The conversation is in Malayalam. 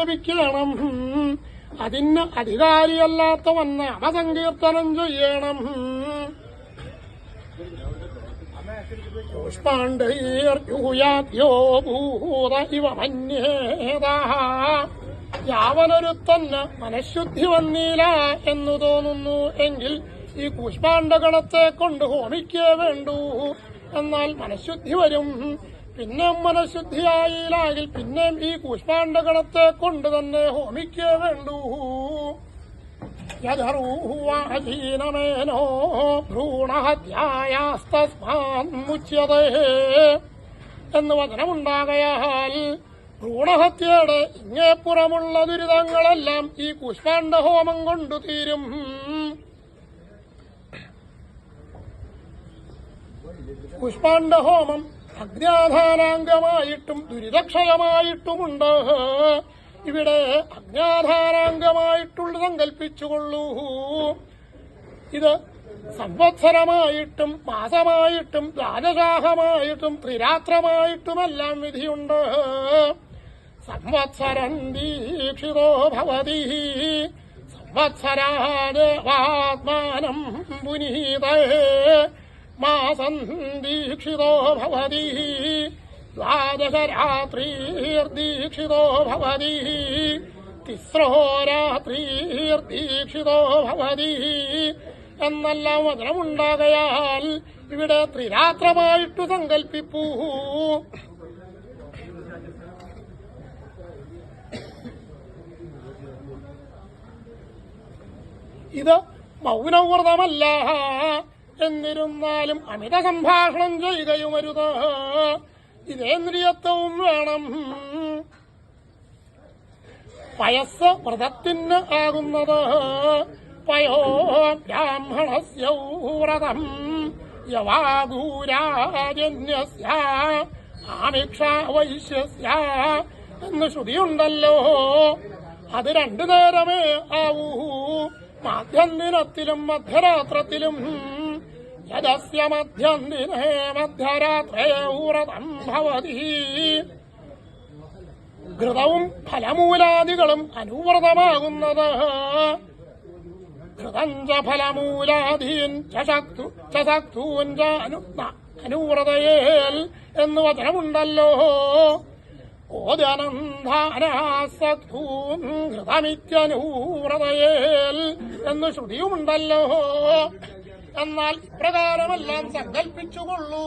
ലഭിക്കണം അതിന് അധികാരിയല്ലാത്തവൻ നാമസങ്കീർത്തനം ചെയ്യണം. പുഷ്പാണ്ടയോ ഭൂത ഇവ മന്യേത. യാവനൊരുത്തന്ന് മനഃശുദ്ധി വന്നില്ല എന്ന് തോന്നുന്നു എങ്കിൽ ഈ കൂഷ്പാണ്ഡഗണത്തെ കൊണ്ട് ഹോമിക്കേ വേണ്ടൂ. എന്നാൽ മനഃശുദ്ധി വരും. പിന്നെ മനഃശുദ്ധിയായില്ലെങ്കിൽ പിന്നെയും ഈ കൂഷ്പാണ്ഡഗണത്തെ കൊണ്ട് തന്നെ ഹോമിക്കേ വേണ്ടൂ. യഥർവാചീനമേനോ ഭ്രൂണഹത്യായാസ്തസ്മാൻമുച്യതേ എന്ന് വചനമുണ്ടാകയാൽ ഭ്രൂണഹത്യയുടെ ഇങ്ങേപ്പുറമുള്ള ദുരിതങ്ങളെല്ലാം ഈ കുഷ്പാണ്ഡഹോമം കൊണ്ടു തീരും. കുഷ്പാണ്ഡഹോമം അജ്ഞാധാനാംഗമായിട്ടും ദുരിതക്ഷയമായിട്ടുമുണ്ട്. ഇവിടെ അജ്ഞാധാനാംഗമായിട്ടുള്ള സങ്കല്പിച്ചുകൊള്ളൂ ഇത് സംവത്സരമായിട്ടും മാസമായിട്ടും രാജശാഹമായിട്ടും ത്രിരാത്രമായിട്ടുമെല്ലാം വിധിയുണ്ട്. സംവത്സരം ദീക്ഷിതോ ഭവതി. സംവത്സരാദേവാത്മാനം പുനീതേ. ദ്വാദശരാത്രീർദീക്ഷിതോ ഭവതി തിസ്രോ രാത്രീർദീക്ഷിതോ ഭവതി എന്നെല്ലാം വചനമുണ്ടാകയാൽ ഇവിടെ ത്രിരാത്രമായിട്ടു സങ്കൽപ്പിപ്പൂ. ഇത് മൗനവ്രതമല്ല. എന്നിരുന്നാലും അമിത സംഭാഷണം ചെയ്യുകയുമരുത് ഇതേന്ദ്രിയത്വവും വേണം. പയസ് വ്രതത്തിന് ആകുന്നത്. പയോ ബ്രാഹ്മണസ്യൗവ്രതം യവാഗൂരാജന്യസ്യ ആമിക്ഷ വൈശ്യസ്യ എന്ന് ശ്രുതിയുണ്ടല്ലോ. അത് രണ്ടു നേരമേ ആവൂ. മാധ്യന്തിനത്തിലും മധ്യരാത്രത്തിലും. ഘൃതവും ഫലമൂലാദികളും അനുവ്രതമാകുന്നത്. ഘൃതഞ്ച ചശക്തു ചശക്തൂഞ്ച അനു അനുവ്രതയേൽ എന്ന് വചനമുണ്ടല്ലോ. ഓദനന്ധാനാസക്തൂൻ എന്ന് ശ്രുതിയുമുണ്ടല്ലോ. എന്നാൽ ഇപ്രകാരമെല്ലാം സങ്കല്പിച്ചുകൊള്ളൂ